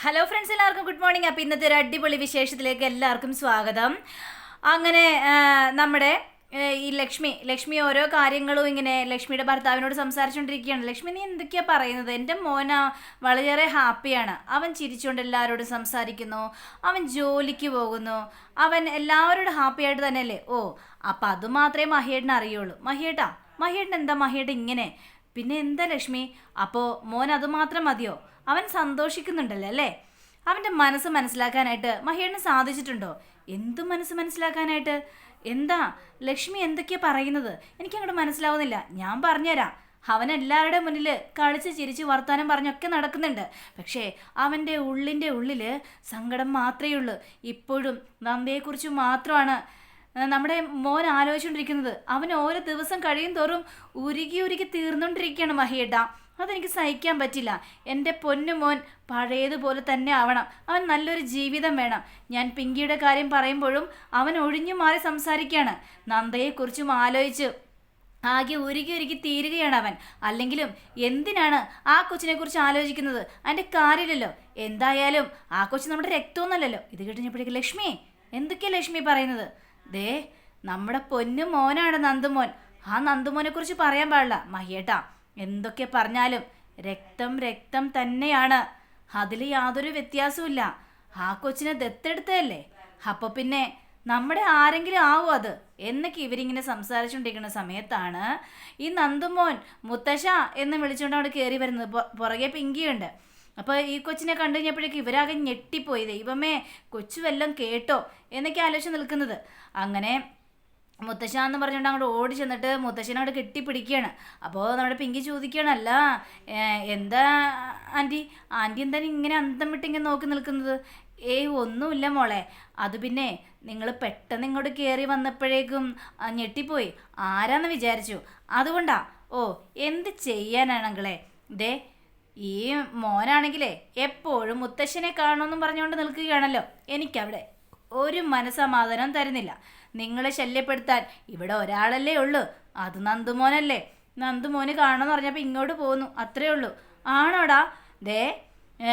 Hello friends എല്ലാവർക്കും good morning അപ്പോൾ ഇന്നത്തെ ഒരു അടിപൊളി വിശേഷത്തിലേക്ക് എല്ലാവർക്കും സ്വാഗതം. അങ്ങനെ നമ്മുടെ ഈ ലക്ഷ്മി ലക്ഷ്മി ഓരോ കാര്യങ്ങളും ഇങ്ങനെ ലക്ഷ്മിയുടെ ഭർത്താവിനോട് സംസാരിച്ചുകൊണ്ടിരിക്കുകയാണ്. ലക്ഷ്മി നീ എന്തൊക്കെയാ പറയുന്നത്? എന്റെ മോന വളരെയേറെ ഹാപ്പിയാണ് അവൻ ചിരിച്ചുകൊണ്ട് എല്ലാവരോടും സംസാരിക്കുന്നു. അവൻ ജോലിക്ക് പോകുന്നു. അവൻ എല്ലാവരോടും ഹാപ്പി ആയിട്ട് തന്നെയല്ലേ? ഓ അപ്പം അത് മാത്രമേ മഹിയേട്ടന് അറിയുള്ളൂ. മഹിയേട്ടാ മഹിയേട്ടൻ എന്താ മഹിയേട്ടൻ ഇങ്ങനെ? പിന്നെ എന്താ ലക്ഷ്മി? അപ്പോൾ മോൻ അത് മാത്രം മതിയോ? അവൻ സന്തോഷിക്കുന്നുണ്ടല്ലേ അല്ലേ? അവന്റെ മനസ്സ് മനസ്സിലാക്കാനായിട്ട് മഹേഷിന് സാധിച്ചിട്ടുണ്ടോ? എന്തു മനസ്സ് മനസ്സിലാക്കാനായിട്ട്? എന്താ? ലക്ഷ്മി എന്തൊക്കെയാ പറയുന്നത്? എനിക്ക് അങ്ങോട്ട് മനസ്സിലാവുന്നില്ല. ഞാൻ പറഞ്ഞുതരാം. അവൻ എല്ലാവരുടെ മുന്നിൽ കളിച്ച് ചിരിച്ച് വർത്താനം പറഞ്ഞൊക്കെ നടക്കുന്നുണ്ട്. പക്ഷേ അവന്റെ ഉള്ളിന്റെ ഉള്ളിൽ സങ്കടം മാത്രമേ ഉള്ളൂ. ഇപ്പോഴും നന്ദയെക്കുറിച്ച് മാത്രമാണ് നമ്മുടെ മോൻ ആലോചിച്ചുകൊണ്ടിരിക്കുന്നത്. അവൻ ഓരോ ദിവസം കഴിയും തോറും ഉരുകി ഉരുകി തീർന്നുകൊണ്ടിരിക്കുകയാണ് മഹിയേട്ട അതെനിക്ക് സഹിക്കാൻ പറ്റില്ല. എന്റെ പൊന്നു മോൻ പഴയതുപോലെ തന്നെ ആവണം. അവൻ നല്ലൊരു ജീവിതം വേണം. ഞാൻ പിങ്കിയുടെ കാര്യം പറയുമ്പോഴും അവൻ ഒഴിഞ്ഞു മാറി സംസാരിക്കുകയാണ് നന്ദയെക്കുറിച്ചും ആലോചിച്ച് ആകെ ഉരുകി ഉരുകി തീരുകയാണ് അവൻ. അല്ലെങ്കിലും എന്തിനാണ് ആ കൊച്ചിനെ കുറിച്ച് ആലോചിക്കുന്നത്? അതിന്റെ കാര്യമില്ലല്ലോ. എന്തായാലും ആ കൊച്ചു നമ്മുടെ രക്തമൊന്നുമല്ലല്ലോ. ഇത് കിട്ടുന്നപ്പോഴേക്ക് ലക്ഷ്മി എന്തൊക്കെയാ ലക്ഷ്മി പറയുന്നത്? ദേ നമ്മുടെ പൊന്നു മോനാണ് നന്ദുമോൻ. ആ നന്ദുമോനെ കുറിച്ച് പറയാൻ പാടില്ല. മഹിയേട്ടാ എന്തൊക്കെ പറഞ്ഞാലും രക്തം രക്തം തന്നെയാണ്. അതിൽ യാതൊരു വ്യത്യാസവുമില്ല. ആ കൊച്ചിനെ ദത്തെടുത്തതല്ലേ? അപ്പോൾ പിന്നെ നമ്മുടെ ആരെങ്കിലും ആവും അത്? എന്നൊക്കെ ഇവരിങ്ങനെ സംസാരിച്ചുകൊണ്ടിരിക്കുന്ന സമയത്താണ് ഈ നന്ദുമോൻ മുത്തശ്ശ എന്ന് വിളിച്ചുകൊണ്ട് അവിടെ കയറി വരുന്നത്. പുറകെ പിങ്കിയുണ്ട്. അപ്പോൾ ഈ കൊച്ചിനെ കണ്ടു കഴിഞ്ഞപ്പോഴേക്കും ഇവരാകെ ഞെട്ടിപ്പോയി. ദൈവമേ കൊച്ചു വല്ലതും കേട്ടോ? എന്നൊക്കെ ആലോചിച്ച് നിൽക്കുന്നത്. അങ്ങനെ മുത്തശ്ശ എന്ന് പറഞ്ഞുകൊണ്ട് അങ്ങോട്ട് ഓടി ചെന്നിട്ട് മുത്തശ്ശനെ അങ്ങോട്ട് കെട്ടിപ്പിടിക്കുകയാണ്. അപ്പോൾ നമ്മുടെ പിങ്കി ചോദിക്കുകയാണല്ല എന്താ ആന്റി? ആന്റി എന്താ ഇങ്ങനെ അന്തം വിട്ട് ഇങ്ങനെ നോക്കി നിൽക്കുന്നത്? ഏയ് ഒന്നുമില്ല മോളെ. അത് പിന്നെ നിങ്ങൾ പെട്ടെന്ന് ഇങ്ങോട്ട് കയറി വന്നപ്പോഴേക്കും ഞെട്ടിപ്പോയി. ആരാന്ന് വിചാരിച്ചു? അതുകൊണ്ടാ. ഓ എന്ത് ചെയ്യാനാണെങ്കിലേ ദേ ഈ മോനാണെങ്കിലേ എപ്പോഴും മുത്തശ്ശനെ കാണുമെന്നും പറഞ്ഞുകൊണ്ട് നിൽക്കുകയാണല്ലോ. എനിക്കവിടെ ഒരു മനസമാധാനം തരുന്നില്ല. നിങ്ങളെ ശല്യപ്പെടുത്താൻ ഇവിടെ ഒരാളല്ലേ ഉള്ളൂ. അത് നന്ദുമോനല്ലേ. നന്ദുമോന് കാണണമെന്ന് പറഞ്ഞപ്പോൾ ഇങ്ങോട്ട് പോന്നു. അത്രേ ഉള്ളൂ. ആണോടാ? ദേ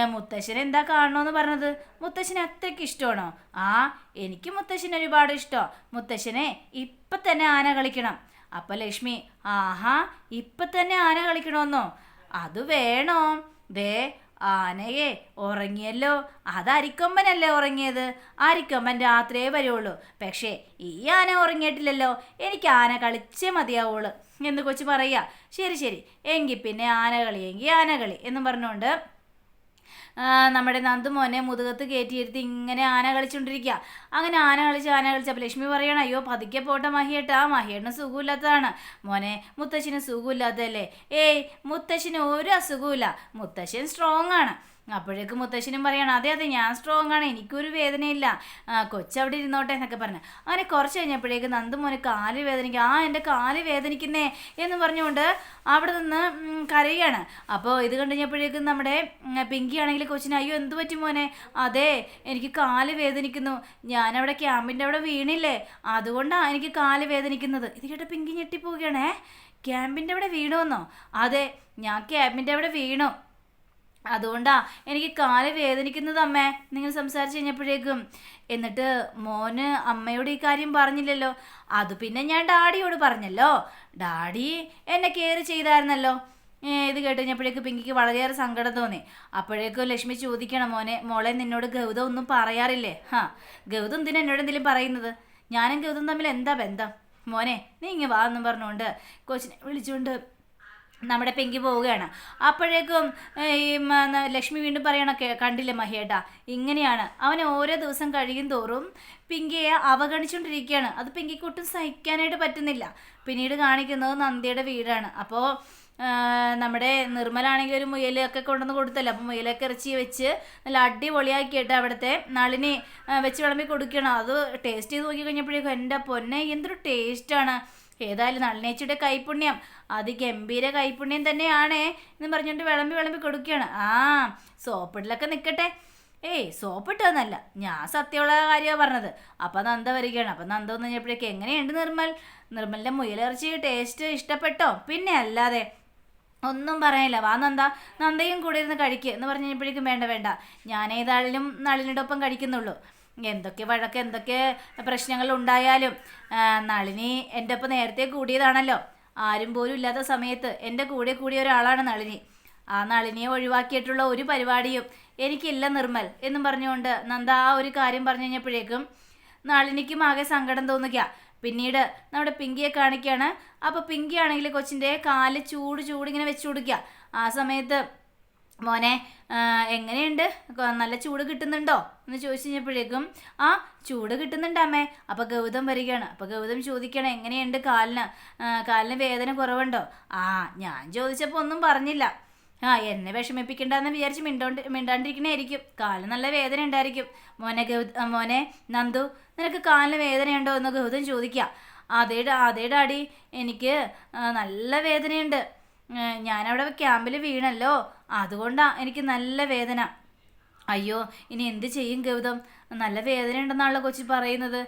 മുത്തശ്ശൻ എന്താ കാണണമെന്ന് പറഞ്ഞത്? മുത്തശ്ശനെ അത്രയ്ക്ക് ഇഷ്ടമാണോ? ആ എനിക്ക് മുത്തശ്ശനെ ഒരുപാട് ഇഷ്ടമാണ് മുത്തശ്ശനെ ഇപ്പം തന്നെ ആന കളിക്കണം. അപ്പം ലക്ഷ്മി ആഹാ ഇപ്പം തന്നെ ആന കളിക്കണമെന്നോ അത് വേണോ? ദേ ആനയെ ഉറങ്ങിയല്ലോ. അത് അരിക്കൊമ്പനല്ലേ ഉറങ്ങിയത്? അരിക്കൊമ്പൻ രാത്രിയേ വരുള്ളൂ പക്ഷേ ഈ ആന ഉറങ്ങിയിട്ടില്ലല്ലോ. എനിക്ക് ആന കളിച്ചേ മതിയാവുള്ളൂ. എന്ന് കൊച്ചു പറയുക. ശരി ശരി. എങ്കിൽ പിന്നെ ആനകളി എങ്കിൽ ആനകളി എന്നും പറഞ്ഞുകൊണ്ട് നമ്മുടെ നന്ദുമോനെ മുതുകത്ത് കയറ്റിയിരുത്തി ഇങ്ങനെ ആന കളിച്ചുകൊണ്ടിരിക്കുക അങ്ങനെ ആന കളിച്ച് ആന കളിച്ചപ്പോൾ ലക്ഷ്മി പറയണം അയ്യോ പതുക്കെ പോട്ടെ ആ മഹിയേട്ടന് സുഖമില്ലാത്തതാണ്. മോനെ മുത്തശ്ശിന് സുഖമില്ലാത്തതല്ലേ? ഏയ് മുത്തശ്ശിന് ഒരു അസുഖമില്ല മുത്തശ്ശൻ സ്ട്രോങ് ആണ്. അപ്പോഴേക്കും മുത്തശ്ശനും പറയണം അതെ അതെ ഞാൻ സ്ട്രോങ് ആണ് എനിക്കൊരു വേദനയില്ല. കൊച്ചവിടെ ഇരുന്നോട്ടെ എന്നൊക്കെ പറഞ്ഞു. അങ്ങനെ കുറച്ച് കഴിഞ്ഞപ്പോഴേക്ക് നന്ദുമോന് കാൽ വേദനിക്കും ആ എന്റെ കാൽ വേദനിക്കുന്നേ എന്ന് പറഞ്ഞുകൊണ്ട് അവിടെ നിന്ന് കരയുകയാണ്. അപ്പോൾ ഇത് കണ്ടു കഴിഞ്ഞപ്പോഴേക്കും നമ്മുടെ പിങ്കി ആണെങ്കിൽ കൊച്ചിന് അയ്യോ എന്ത് പറ്റി മോനെ? അതെ എനിക്ക് കാൽ വേദനിക്കുന്നു. ഞാനവിടെ ക്യാമ്പിന്റെ അവിടെ വീണില്ലേ. അതുകൊണ്ടാണ് എനിക്ക് കാൽ വേദനിക്കുന്നത്. ഇത് കേട്ട പിങ്കി ഞെട്ടിപ്പോവുകയാണേ. ക്യാമ്പിന്റെ അവിടെ വീണോന്നോ? അതെ ഞാൻ ക്യാമ്പിന്റെ അവിടെ വീണു. അതുകൊണ്ടാ എനിക്ക് കാൽ വേദനിക്കുന്നത് അമ്മേ. നിങ്ങൾ സംസാരിച്ചു കഴിഞ്ഞപ്പോഴേക്കും. എന്നിട്ട് മോന് അമ്മയോട് ഈ കാര്യം പറഞ്ഞില്ലല്ലോ. അത് പിന്നെ ഞാൻ ഡാഡിയോട് പറഞ്ഞല്ലോ. ഡാഡി എന്നെ കെയർ ചെയ്തായിരുന്നല്ലോ. ഇത് കേട്ട് കഴിഞ്ഞപ്പോഴേക്ക് പിങ്കിക്ക് വളരെയേറെ സങ്കടം തോന്നി. അപ്പോഴേക്കും ലക്ഷ്മി ചോദിക്കണം മോനെ മോളെ നിന്നോട് ഗൗതം ഒന്നും പറയാറില്ലേ? ഹാ ഗൗതം എന്തിനാ എന്നോട് എന്തെങ്കിലും പറയുന്നത്? ഞാനും ഗൗതം തമ്മിൽ എന്താ ബന്ധം? മോനെ നീ ഇങ്ങ് വാ എന്നും പറഞ്ഞുകൊണ്ട് കൊച്ചിനെ വിളിച്ചുകൊണ്ട് നമ്മുടെ പെങ്കി പോവുകയാണ്. അപ്പോഴേക്കും ഈ ലക്ഷ്മി വീണ്ടും പറയണ കണ്ടില്ല മഹിയേട്ടാ ഇങ്ങനെയാണ്. അവനെ ഓരോ ദിവസം കഴിയും തോറും പിങ്കിയെ അവഗണിച്ചുകൊണ്ടിരിക്കുകയാണ്. അത് പിങ്കിക്ക് ഒട്ടും സഹിക്കാനായിട്ട് പറ്റുന്നില്ല. പിന്നീട് കാണിക്കുന്നത് നന്ദിയുടെ വീടാണ്. അപ്പോൾ നമ്മുടെ നിർമ്മലാണെങ്കിൽ ഒരു മുയലൊക്കെ കൊണ്ടുവന്ന് കൊടുത്തല്ലോ. അപ്പോൾ മുയലൊക്കെ ഇറച്ചി വെച്ച് നല്ല അടിപൊളിയാക്കിയിട്ട് അവിടുത്തെ നളിനി വെച്ച് വിളമ്പി കൊടുക്കണം അത് ടേസ്റ്റ് ചെയ്ത് നോക്കി കഴിഞ്ഞപ്പോഴേക്കും എന്റെ പൊന്നെ എന്തൊരു ടേസ്റ്റാണ് ഏതായാലും നളിനേച്ചിയുടെ കൈപുണ്യം. അത് ഗംഭീര കൈപുണ്യം തന്നെയാണ് എന്ന് പറഞ്ഞുകൊണ്ട് വിളമ്പി വിളമ്പി കൊടുക്കുകയാണ്. ആ സോപ്പിടലൊക്കെ നിൽക്കട്ടെ ഏയ് സോപ്പിട്ടതെന്നല്ല. ഞാൻ സത്യമുള്ള കാര്യമാണ് പറഞ്ഞത്. അപ്പം നന്ദ വരികയാണ്. അപ്പം നന്ദ വന്നു കഴിഞ്ഞപ്പോഴേക്ക് എങ്ങനെയുണ്ട് നിർമ്മൽ? നിർമ്മലിന്റെ മുയലിറച്ചി ടേസ്റ്റ് ഇഷ്ടപ്പെട്ടോ? പിന്നെ അല്ലാതെ ഒന്നും പറയാനില്ല വാ നന്ദ. നന്ദയും കൂടെ ഇരുന്ന് കഴിക്കുക എന്ന് പറഞ്ഞപ്പോഴേക്കും വേണ്ട വേണ്ട. ഞാൻ ഏതായാലും നളിനിയുടെ കഴിക്കുന്നുള്ളൂ. എന്തൊക്കെ വഴക്ക് എന്തൊക്കെ പ്രശ്നങ്ങൾ ഉണ്ടായാലും നളിനി എന്റെ ഒപ്പം നേരത്തെ കൂടിയതാണല്ലോ. ആരും പോലും ഇല്ലാത്ത സമയത്ത് എന്റെ കൂടെ കൂടിയ ഒരാളാണ് നളിനി. ആ നളിനിയെ ഒഴിവാക്കിയിട്ടുള്ള ഒരു പരിപാടിയും എനിക്കില്ല നിർമ്മൽ എന്നും പറഞ്ഞുകൊണ്ട് നന്ദ ആ ഒരു കാര്യം പറഞ്ഞു കഴിഞ്ഞപ്പോഴേക്കും നളിനിക്കും ആകെ സങ്കടം തോന്നുക. പിന്നീട് നമ്മുടെ പിങ്കിയെ കാണിക്കുകയാണ് അപ്പോൾ പിങ്കി ആണെങ്കിൽ കൊച്ചിന്റെ കാൽ ചൂട് ചൂടിങ്ങനെ വെച്ച് കൊടുക്കുക. ആ സമയത്ത് മോനെ എങ്ങനെയുണ്ട്? നല്ല ചൂട് കിട്ടുന്നുണ്ടോ? എന്ന് ചോദിച്ചു കഴിഞ്ഞപ്പോഴേക്കും ആ ചൂട് കിട്ടുന്നുണ്ട് അമ്മേ. അപ്പോൾ ഗൗതം വരികയാണ്. അപ്പോൾ ഗൗതം ചോദിക്കണം എങ്ങനെയുണ്ട് കാലിന്? കാലിന് വേദന കുറവുണ്ടോ? ആ ഞാൻ ചോദിച്ചപ്പോൾ ഒന്നും പറഞ്ഞില്ല. ആ എന്നെ വിഷമിപ്പിക്കണ്ടെന്ന് വിചാരിച്ച് മിണ്ടോണ്ട് മിണ്ടാണ്ടിരിക്കണേയിരിക്കും കാലിന് നല്ല വേദന ഉണ്ടായിരിക്കും. മോനെ ഗൗ മോനെ നന്ദു നിനക്ക് കാലിന് വേദനയുണ്ടോ? എന്ന് ഗൗതം ചോദിക്കുക. അതേ അതേ ഡാഡി. എനിക്ക് നല്ല വേദനയുണ്ട്. ഞാനവിടെ ക്യാമ്പിൽ വീണല്ലോ. അതുകൊണ്ടാണ് എനിക്ക് നല്ല വേദന. അയ്യോ ഇനി എന്ത് ചെയ്യും ഗൗതം? നല്ല വേദന ഉണ്ടെന്നാണല്ലോ കൊച്ചി പറയുന്നത്.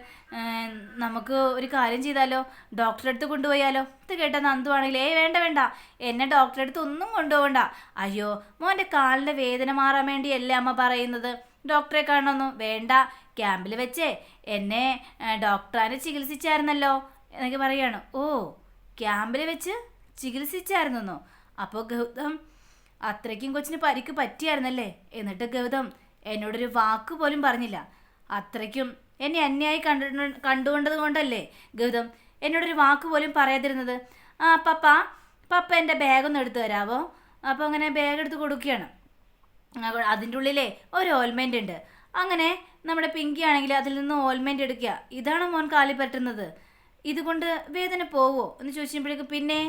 നമുക്ക് ഒരു കാര്യം ചെയ്താലോ? ഡോക്ടറെ അടുത്ത് കൊണ്ടുപോയാലോ? ഇത് കേട്ട നന്ദുവാണെങ്കിൽ ഏ വേണ്ട വേണ്ട. എന്നെ ഡോക്ടറെ അടുത്ത് ഒന്നും കൊണ്ടുപോകണ്ട. അയ്യോ മോന്റെ കാലിന്റെ വേദന മാറാൻ വേണ്ടിയല്ലേ അമ്മ പറയുന്നത്. ഡോക്ടറെ കാണണമെന്നു വേണ്ട. ക്യാമ്പിൽ വെച്ചേ. എന്നെ ഡോക്ടറെ ഡോക്ടറാനെ ചികിത്സിച്ചായിരുന്നല്ലോ എന്നൊക്കെ പറയാണ്. ഓ ക്യാമ്പിൽ വെച്ച് ചികിത്സിച്ചായിരുന്നോ അപ്പോൾ ഗൗതം അത്രയ്ക്കും കൊച്ചിന് പരിക്ക് പറ്റിയായിരുന്നല്ലേ? എന്നിട്ട് ഗൗതം എന്നോടൊരു വാക്ക് പോലും പറഞ്ഞില്ല. അത്രയ്ക്കും എന്നെ അന്യായി കണ്ടു കണ്ടുകൊണ്ടത് കൊണ്ടല്ലേ? ഗൗതം എന്നോടൊരു വാക്ക് പോലും പറയാതിരുന്നത്. ആ പപ്പ പപ്പ എന്റെ ബാഗൊന്ന് എടുത്തു തരാവോ? അപ്പോൾ അങ്ങനെ ബാഗ് എടുത്ത് കൊടുക്കുകയാണ്. അതിന്റെ ഉള്ളിലേ ഒരു ഓൽമെന്റ് ഉണ്ട്. അങ്ങനെ നമ്മുടെ പിങ്കി ആണെങ്കിൽ അതിൽ നിന്ന് ഓൽമെന്റ് എടുക്കുക. ഇതാണ് മോൻ കാലി പറ്റുന്നത് ഇതുകൊണ്ട് വേദന പോവോ? എന്ന് ചോദിച്ചപ്പോഴേക്ക് പിന്നെ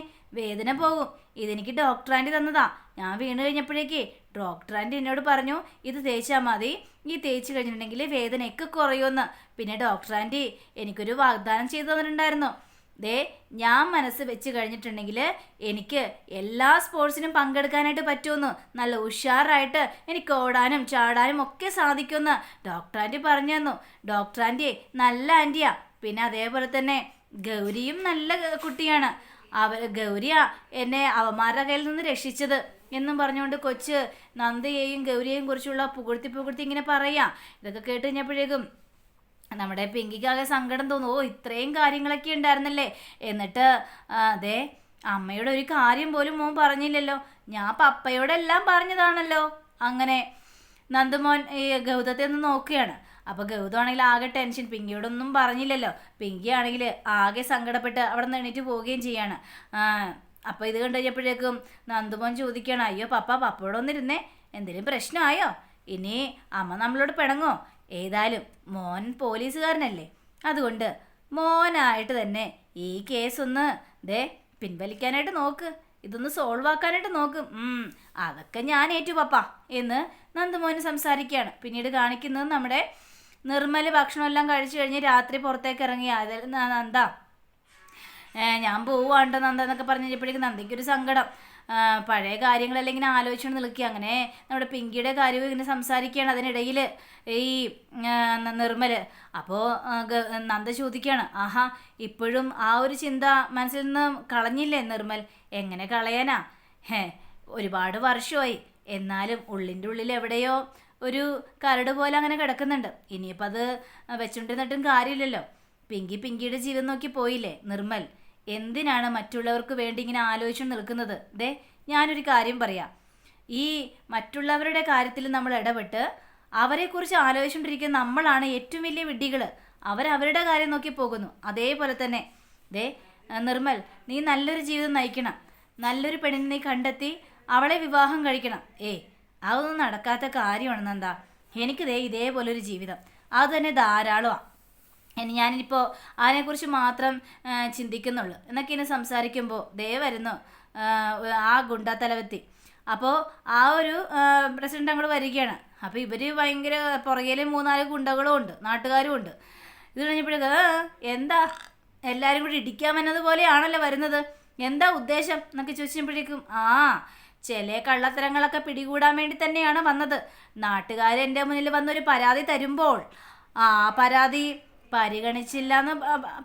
വേദന പോകും. ഇതെനിക്ക് ഡോക്ടർ ആന്റി തന്നതാ. ഞാൻ വീണ് കഴിഞ്ഞപ്പോഴേക്ക് ഡോക്ടർ ആന്റി എന്നോട് പറഞ്ഞു ഇത് തേച്ചാൽ മതി. ഈ തേച്ച് കഴിഞ്ഞിട്ടുണ്ടെങ്കിൽ വേദനയൊക്കെ കുറയുമെന്ന്. പിന്നെ ഡോക്ടർ ആന്റി എനിക്കൊരു വാഗ്ദാനം ചെയ്തു തന്നിട്ടുണ്ടായിരുന്നു. ദേ ഞാൻ മനസ്സ് വെച്ച് കഴിഞ്ഞിട്ടുണ്ടെങ്കിൽ എനിക്ക് എല്ലാ സ്പോർട്സിനും പങ്കെടുക്കാനായിട്ട് പറ്റുമെന്ന് നല്ല ഉഷാറായിട്ട് എനിക്ക് ഓടാനും ചാടാനും ഒക്കെ സാധിക്കുമെന്ന് ഡോക്ടർ ആന്റി പറഞ്ഞു തന്നു. ഡോക്ടർ ആന്റി നല്ല ആന്റിയാ. പിന്നെ അതേപോലെ തന്നെ ഗൗരിയും നല്ല കുട്ടിയാണ്. അവർ ഗൗരിയാ എന്നെ അവന്മാരുടെ കയ്യിൽ നിന്ന് രക്ഷിച്ചത് എന്നും പറഞ്ഞുകൊണ്ട് കൊച്ച് നന്ദയെയും ഗൗരിയെയും കുറിച്ചുള്ള പുകഴ്ത്തി പുകഴ്ത്തി ഇങ്ങനെ പറയാം. ഇതൊക്കെ കേട്ട് കഴിഞ്ഞപ്പോഴേക്കും നമ്മുടെ പിങ്കിക്കാകെ സങ്കടം തോന്നും. ഓ ഇത്രയും കാര്യങ്ങളൊക്കെ ഉണ്ടായിരുന്നല്ലേ? എന്നിട്ട് അതെ അമ്മയുടെ ഒരു കാര്യം പോലും മോൻ പറഞ്ഞില്ലല്ലോ. ഞാൻ പപ്പയോടെല്ലാം പറഞ്ഞതാണല്ലോ. അങ്ങനെ നന്ദമോൻ ഈ ഗൗതത്തെ ഒന്ന് നോക്കുകയാണ്. അപ്പോൾ ഗൗതമാണെങ്കിൽ ആകെ ടെൻഷൻ പിങ്കിയോടൊന്നും പറഞ്ഞില്ലല്ലോ. പിങ്കി ആണെങ്കിൽ ആകെ സങ്കടപ്പെട്ട് അവിടെ നിന്ന് എണീറ്റ് പോവുകയും ചെയ്യാണ്. അപ്പൊ ഇത് കണ്ടു കഴിഞ്ഞപ്പോഴേക്കും നന്ദുമോൻ ചോദിക്കുകയാണ് അയ്യോ പപ്പ പപ്പയോടൊന്നിരുന്നേ എന്തെങ്കിലും പ്രശ്നമായോ? ഇനി അമ്മ നമ്മളോട് പിണങ്ങോ? ഏതായാലും മോൻ പോലീസുകാരനല്ലേ. അതുകൊണ്ട് മോനായിട്ട് തന്നെ ഈ കേസ് ഒന്ന് ദേ പിൻവലിക്കാനായിട്ട് നോക്ക്. ഇതൊന്ന് സോൾവ് ആക്കാനായിട്ട് നോക്ക്. അതൊക്കെ ഞാൻ ഏറ്റു പപ്പ എന്ന് നന്ദുമോന് സംസാരിക്കുകയാണ്. പിന്നീട് കാണിക്കുന്നത് നമ്മുടെ നിർമ്മല ഭക്ഷണമെല്ലാം കഴിച്ചു കഴിഞ്ഞ് രാത്രി പുറത്തേക്ക് ഇറങ്ങി. അതിൽ നന്ദ. ഞാൻ പോവാണ്ടോ നന്ദ എന്നൊക്കെ പറഞ്ഞു കഴിഞ്ഞപ്പോഴേക്കും നന്ദയ്ക്കൊരു സങ്കടം. പഴയ കാര്യങ്ങളെല്ലാം ഇങ്ങനെ ആലോചിച്ചുകൊണ്ട് നിൽക്കുക. അങ്ങനെ നമ്മുടെ പിങ്കിയുടെ കാര്യവും ഇങ്ങനെ സംസാരിക്കുകയാണ് അതിനിടയിൽ ഈ നിർമ്മൽ അപ്പോൾ നന്ദ ചോദിക്കുകയാണ് ആഹാ ഇപ്പോഴും ആ ഒരു ചിന്ത മനസ്സിൽ നിന്ന് കളഞ്ഞില്ലേ നിർമ്മൽ? എങ്ങനെ കളയാനാ? ഹേ ഒരുപാട് വർഷമായി. എന്നാലും ഉള്ളിന്റെ ഉള്ളിൽ എവിടെയോ ഒരു കരട് പോലെ അങ്ങനെ കിടക്കുന്നുണ്ട്. ഇനിയിപ്പോൾ അത് വെച്ചുകൊണ്ടിരുന്നിട്ടും കാര്യമില്ലല്ലോ. പിങ്കി പിങ്കിയുടെ ജീവൻ നോക്കി പോയില്ലേ നിർമ്മൽ? എന്തിനാണ് മറ്റുള്ളവർക്ക് വേണ്ടി ഇങ്ങനെ ആലോചിച്ചു നിൽക്കുന്നത്? ദേ ഞാനൊരു കാര്യം പറയാം. ഈ മറ്റുള്ളവരുടെ കാര്യത്തിൽ നമ്മൾ ഇടപെട്ട് അവരെക്കുറിച്ച് ആലോചിച്ചുകൊണ്ടിരിക്കുന്ന നമ്മളാണ് ഏറ്റവും വലിയ വിഡ്ഢികൾ. അവരവരുടെ കാര്യം നോക്കി പോകുന്നു. അതേപോലെ തന്നെ ദേ നിർമ്മൽ നീ നല്ലൊരു ജീവിതം നയിക്കണം. നല്ലൊരു പെണ്ണിനെ കണ്ടെത്തി അവളെ വിവാഹം കഴിക്കണം. ഏയ് അതൊന്നും നടക്കാത്ത കാര്യമാണ് നന്ദ എനിക്ക് ദേ ഇതേപോലെ ഒരു ജീവിതം. അത് തന്നെ ധാരാളമാണ് ഇനി ഞാനിപ്പോൾ അതിനെക്കുറിച്ച് മാത്രം ചിന്തിക്കുന്നുള്ളു. എന്നൊക്കെ ഇനി സംസാരിക്കുമ്പോൾ ദേ വരുന്നു ആ, ഗുണ്ട തലവത്തി അപ്പോൾ ആ ഒരു പ്രസിഡന്റ് അങ്ങോട്ട് വരികയാണ്. അപ്പോൾ ഇവർ ഭയങ്കര പുറകിൽ മൂന്നാൽ ഗുണ്ടകളും ഉണ്ട് നാട്ടുകാരും ഉണ്ട്. ഇത് കഴിഞ്ഞപ്പോഴേക്ക് എന്താ? എല്ലാവരും കൂടി ഇടിക്കാൻ വന്നതുപോലെയാണല്ലോ വരുന്നത്. എന്താ ഉദ്ദേശം? എന്നൊക്കെ ചോദിച്ചപ്പോഴേക്കും ആ ചില കള്ളത്തരങ്ങളൊക്കെ പിടികൂടാൻ വേണ്ടി തന്നെയാണ് വന്നത്. നാട്ടുകാർ എന്റെ മുന്നിൽ വന്നൊരു പരാതി തരുമ്പോൾ ആ പരാതി പരിഗണിച്ചില്ല എന്ന്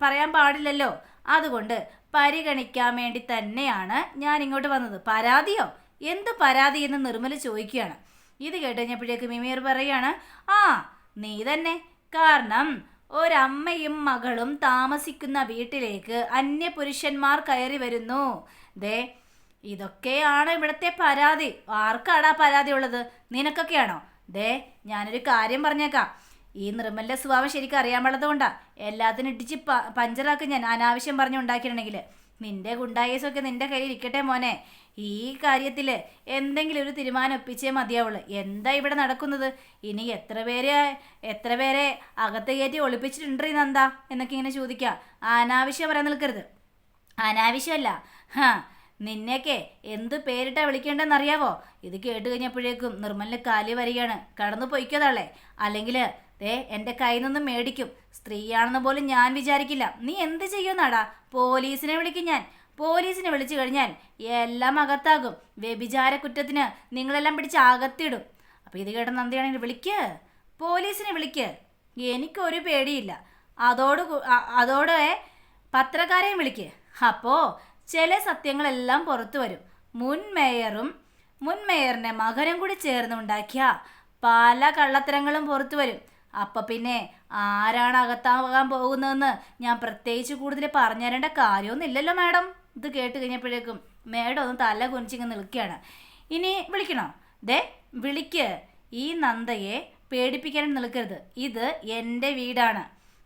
പറയാൻ പാടില്ലല്ലോ. അതുകൊണ്ട് പരിഗണിക്കാൻ വേണ്ടി തന്നെയാണ് ഞാൻ ഇങ്ങോട്ട് വന്നത്. പരാതിയോ? എന്ത് പരാതി എന്ന് നിർമ്മല ചോദിക്കുകയാണ്. ഇത് കേട്ട് കഴിഞ്ഞപ്പോഴേക്ക് മിമീർ പറയാണ് ആ നീ തന്നെ. കാരണം ഒരമ്മയും മകളും താമസിക്കുന്ന വീട്ടിലേക്ക് അന്യപുരുഷന്മാർ കയറി വരുന്നു. ദേ ഇതൊക്കെയാണ് ഇവിടുത്തെ പരാതി. ആർക്കാടാ പരാതി ഉള്ളത്? നിനക്കൊക്കെയാണോ? ദേ ഞാനൊരു കാര്യം പറഞ്ഞേക്കാം. ഈ നിർമ്മലിന്റെ സ്വഭാവം ശരിക്കും അറിയാൻ പാടതുകൊണ്ടാ എല്ലാത്തിനും ഇടിച്ച് പ- പഞ്ചറാക്കും ഞാൻ അനാവശ്യം പറഞ്ഞുണ്ടാക്കിയിട്ടുണ്ടെങ്കിൽ നിന്റെ ഗുണ്ടായേസൊക്കെ നിന്റെ കയ്യിൽ ഇരിക്കട്ടെ മോനെ. ഈ കാര്യത്തിൽ എന്തെങ്കിലും ഒരു തീരുമാനം ഒപ്പിച്ചേ മതിയാവുള്ളൂ. എന്താ ഇവിടെ നടക്കുന്നത്? ഇനി എത്ര പേര് എത്ര പേരെ അകത്ത് കയറ്റി ഒളിപ്പിച്ചിട്ടുണ്ട് ഇന്നെന്താ എന്നൊക്കെ ഇങ്ങനെ ചോദിക്കുക അനാവശ്യം പറയാൻ നിൽക്കരുത്. അനാവശ്യമല്ല. ഹാ നിന്നെയൊക്കെ എന്ത് പേരിട്ടാ വിളിക്കേണ്ടെന്നറിയാവോ ഇത് കേട്ട് കഴിഞ്ഞപ്പോഴേക്കും നിർമ്മലിന് കാലി വരികയാണ്. കടന്നു പൊയ്ക്കതള്ളേ അല്ലെങ്കിൽ ദേ എന്റെ കയ്യിൽ നിന്നും മേടിക്കും. സ്ത്രീയാണെന്ന് പോലും ഞാൻ വിചാരിക്കില്ല. നീ എന്ത് ചെയ്യുന്നാടാ? പോലീസിനെ വിളിക്കും ഞാൻ. പോലീസിനെ വിളിച്ചു കഴിഞ്ഞാൽ എല്ലാം അകത്താകും. വ്യഭിചാര കുറ്റത്തിന് നിങ്ങളെല്ലാം പിടിച്ച് അകത്തിടും. അപ്പോൾ ഇത് കേട്ട നന്ദിയാണെങ്കിൽ വിളിക്ക്. പോലീസിനെ വിളിക്ക്. എനിക്കൊരു പേടിയില്ല. അതോട് അതോടെ പത്രക്കാരെയും വിളിക്ക്. അപ്പോൾ ചില സത്യങ്ങളെല്ലാം പുറത്തു വരും. മുൻ മേയറും മുൻ മേയറിന്റെ മകനും കൂടി ചേർന്നുണ്ടാക്കിയ പല കള്ളത്തരങ്ങളും പുറത്തു വരും. അപ്പം പിന്നെ ആരാണ് അകത്താകാൻ പോകുന്നതെന്ന് ഞാൻ പ്രത്യേകിച്ച് കൂടുതൽ പറഞ്ഞു തരേണ്ട കാര്യമൊന്നുമില്ലല്ലോ മാഡം. ഇത് കേട്ട് കഴിഞ്ഞപ്പോഴേക്കും മാഡം ഒന്ന് തല കുനിച്ചിങ്ങ് നിൽക്കുകയാണ്. ഇനി വിളിക്കണോ? ദേ വിളിക്ക്. ഈ നന്ദയെ പേടിപ്പിക്കാൻ നിൽക്കരുത്. ഇത് എന്റെ വീടാണ്.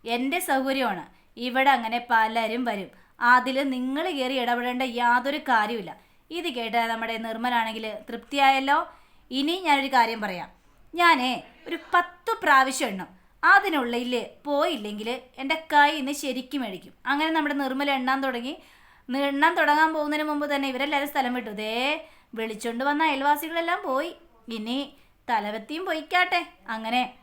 എന്റെ സൗകര്യമാണ്. ഇവിടെ അങ്ങനെ പലരും വരും. അതിൽ നിങ്ങൾ കയറി ഇടപെടേണ്ട യാതൊരു കാര്യമില്ല ഇത് കേട്ട നമ്മുടെ നിർമ്മലാണെങ്കിൽ തൃപ്തിയായല്ലോ? ഇനി ഞാനൊരു കാര്യം പറയാം. ഞാൻ ഒരു പത്ത് പ്രാവശ്യം എണ്ണം. അതിനുള്ളിൽ പോയില്ലെങ്കിൽ എന്റെ കൈ ഇന്ന് ശരിക്കും മേടിക്കും. അങ്ങനെ നമ്മുടെ നിർമ്മല എണ്ണാൻ തുടങ്ങി. എണ്ണാൻ തുടങ്ങാൻ പോകുന്നതിന് മുമ്പ് തന്നെ ഇവരെല്ലാവരും സ്ഥലം വിട്ടു. ദേ വിളിച്ചോണ്ട് വന്ന അയൽവാസികളെല്ലാം പോയി. ഇനി തലവത്തിയും പോയിക്കാട്ടെ. അങ്ങനെ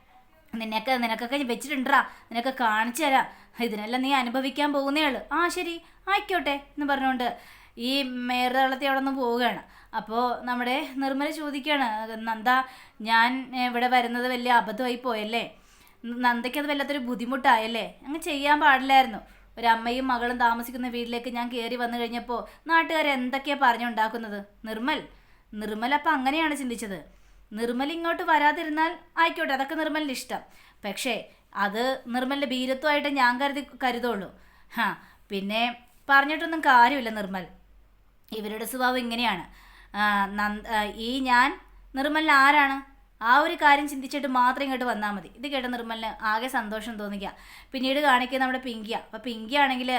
നിനക്ക് നിനക്കൊക്കെ വെച്ചിട്ടുണ്ടാ നിനക്ക് കാണിച്ചു തരാം. ഇതിനെല്ലാം നീ അനുഭവിക്കാൻ പോകുന്നേ ഉള്ളു. ആ ശരി. ആയിക്കോട്ടെ എന്ന് പറഞ്ഞുകൊണ്ട് ഈ മേറുതളത്തി അവിടെ നിന്ന് പോവുകയാണ്. അപ്പോൾ നമ്മുടെ നിർമ്മല ചോദിക്കുകയാണ് നന്ദ ഞാൻ ഇവിടെ വരുന്നത് വലിയ അബദ്ധമായി പോയല്ലേ? നന്ദയ്ക്ക് അത് വല്ലാത്തൊരു ബുദ്ധിമുട്ടായല്ലേ? അങ്ങ് ചെയ്യാൻ പാടില്ലായിരുന്നു. ഒരു അമ്മയും മകളും താമസിക്കുന്ന വീട്ടിലേക്ക് ഞാൻ കയറി വന്നു കഴിഞ്ഞപ്പോൾ നാട്ടുകാർ എന്തൊക്കെയാണ് പറഞ്ഞുണ്ടാക്കുന്നത്? നിർമ്മൽ? നിർമ്മൽ അപ്പം അങ്ങനെയാണ് ചിന്തിച്ചത്. നിർമ്മൽ ഇങ്ങോട്ട് വരാതിരുന്നാൽ ആയിക്കോട്ടെ അതൊക്കെ നിർമ്മലിന്റെ ഇഷ്ടം. പക്ഷേ അത് നിർമ്മലിന്റെ ഭീരത്വമായിട്ട് ഞാൻ കരുതി കരുതുള്ളൂ. ഹാ പിന്നെ പറഞ്ഞിട്ടൊന്നും കാര്യമില്ല നിർമ്മൽ. ഇവരുടെ സ്വഭാവം ഇങ്ങനെയാണ്. ഈ ഞാൻ നിർമ്മലിന് ആരാണ്? ആ ഒരു കാര്യം ചിന്തിച്ചിട്ട് മാത്രം ഇങ്ങോട്ട് വന്നാൽ മതി. ഇത് കേട്ട നിർമ്മലിന് ആകെ സന്തോഷം തോന്നിക്കുക. പിന്നീട് കാണിക്കുക നമ്മുടെ പിങ്കിയ. അപ്പോൾ പിങ്കി ആണെങ്കിൽ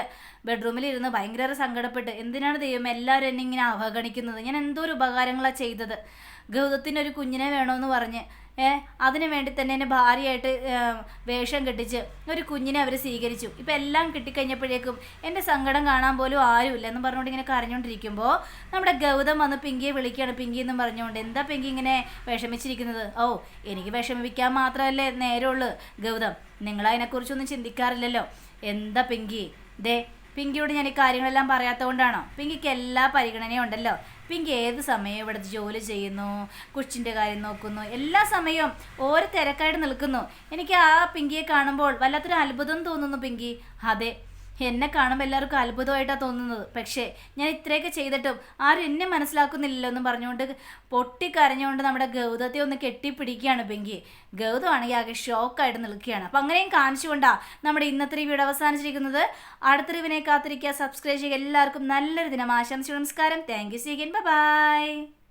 ബെഡ്റൂമിൽ ഇരുന്ന് ഭയങ്കര സങ്കടപ്പെട്ട് എന്തിനാണ് ദൈവം എല്ലാവരും എന്നെ ഇങ്ങനെ അവഗണിക്കുന്നത്? ഞാൻ എന്തോ ഒരു ഉപകാരങ്ങളാണ് ചെയ്തത്. ഗൗതത്തിന് ഒരു കുഞ്ഞിനെ വേണമെന്ന് പറഞ്ഞ് ഏഹ് അതിനു വേണ്ടി തന്നെ എന്നെ ഭാര്യയായിട്ട് വേഷം കെട്ടിച്ച് ഒരു കുഞ്ഞിനെ അവർ സ്വീകരിച്ചു. ഇപ്പം എല്ലാം കിട്ടിക്കഴിഞ്ഞപ്പോഴേക്കും എന്റെ സങ്കടം കാണാൻ പോലും ആരുമില്ല എന്ന് പറഞ്ഞുകൊണ്ട് ഇങ്ങനെ കരഞ്ഞുകൊണ്ടിരിക്കുമ്പോൾ നമ്മുടെ ഗൗതം വന്ന് പിങ്കിയെ വിളിക്കുകയാണ്. പിങ്കി എന്ന് പറഞ്ഞുകൊണ്ട് എന്താ പിങ്കി ഇങ്ങനെ വിഷമിച്ചിരിക്കുന്നത്? ഓ എനിക്ക് വിഷമിപ്പിക്കാൻ മാത്രമല്ലേ നേരമുള്ളൂ ഗൗതം. നിങ്ങൾ അതിനെക്കുറിച്ചൊന്നും ചിന്തിക്കാറില്ലല്ലോ. എന്താ പിങ്കി? ദേ പിങ്കിയോട് ഞാൻ ഈ കാര്യങ്ങളെല്ലാം പറയാത്തതുകൊണ്ടാണോ? പിങ്കിക്ക് എല്ലാ പരിഗണനയും ഉണ്ടല്ലോ പിങ്കി ഏത് സമയം ഇവിടെ ജോലി ചെയ്യുന്നു കൊച്ചിന്റെ കാര്യം നോക്കുന്നു എല്ലാ സമയവും ഓരോ തിരക്കായിട്ട് നിൽക്കുന്നു. എനിക്ക് ആ പിങ്കിയെ കാണുമ്പോൾ വല്ലാത്തൊരു അത്ഭുതം തോന്നുന്നു പിങ്കി. അതെ എന്നെ കാണുമ്പോൾ എല്ലാവർക്കും അത്ഭുതമായിട്ടാണ് തോന്നുന്നത്. പക്ഷേ ഞാൻ ഇത്രയൊക്കെ ചെയ്തിട്ടും ആരും എന്നെ മനസ്സിലാക്കുന്നില്ലല്ലോ എന്ന് പറഞ്ഞുകൊണ്ട് പൊട്ടിക്കരഞ്ഞുകൊണ്ട് നമ്മുടെ ഗൗതത്തെ ഒന്ന് കെട്ടിപ്പിടിക്കുകയാണ് ബെങ്കി ഗൗതമാണെങ്കിൽ ആകെ ഷോക്കായിട്ട് നിൽക്കുകയാണ്. അപ്പം അങ്ങനെയും കാണിച്ചുകൊണ്ടാണ് നമ്മുടെ ഇന്നത്തെ ഈ വീഡിയോ അവസാനിച്ചിരിക്കുന്നത്. അടുത്ത റിവിനെ കാത്തിരിക്കുക. സബ്സ്ക്രൈബ് ചെയ്യുക. എല്ലാവർക്കും നല്ലൊരു ദിനം. ആശംസിച്ചു നമസ്കാരം. Thank you സീഗൻ by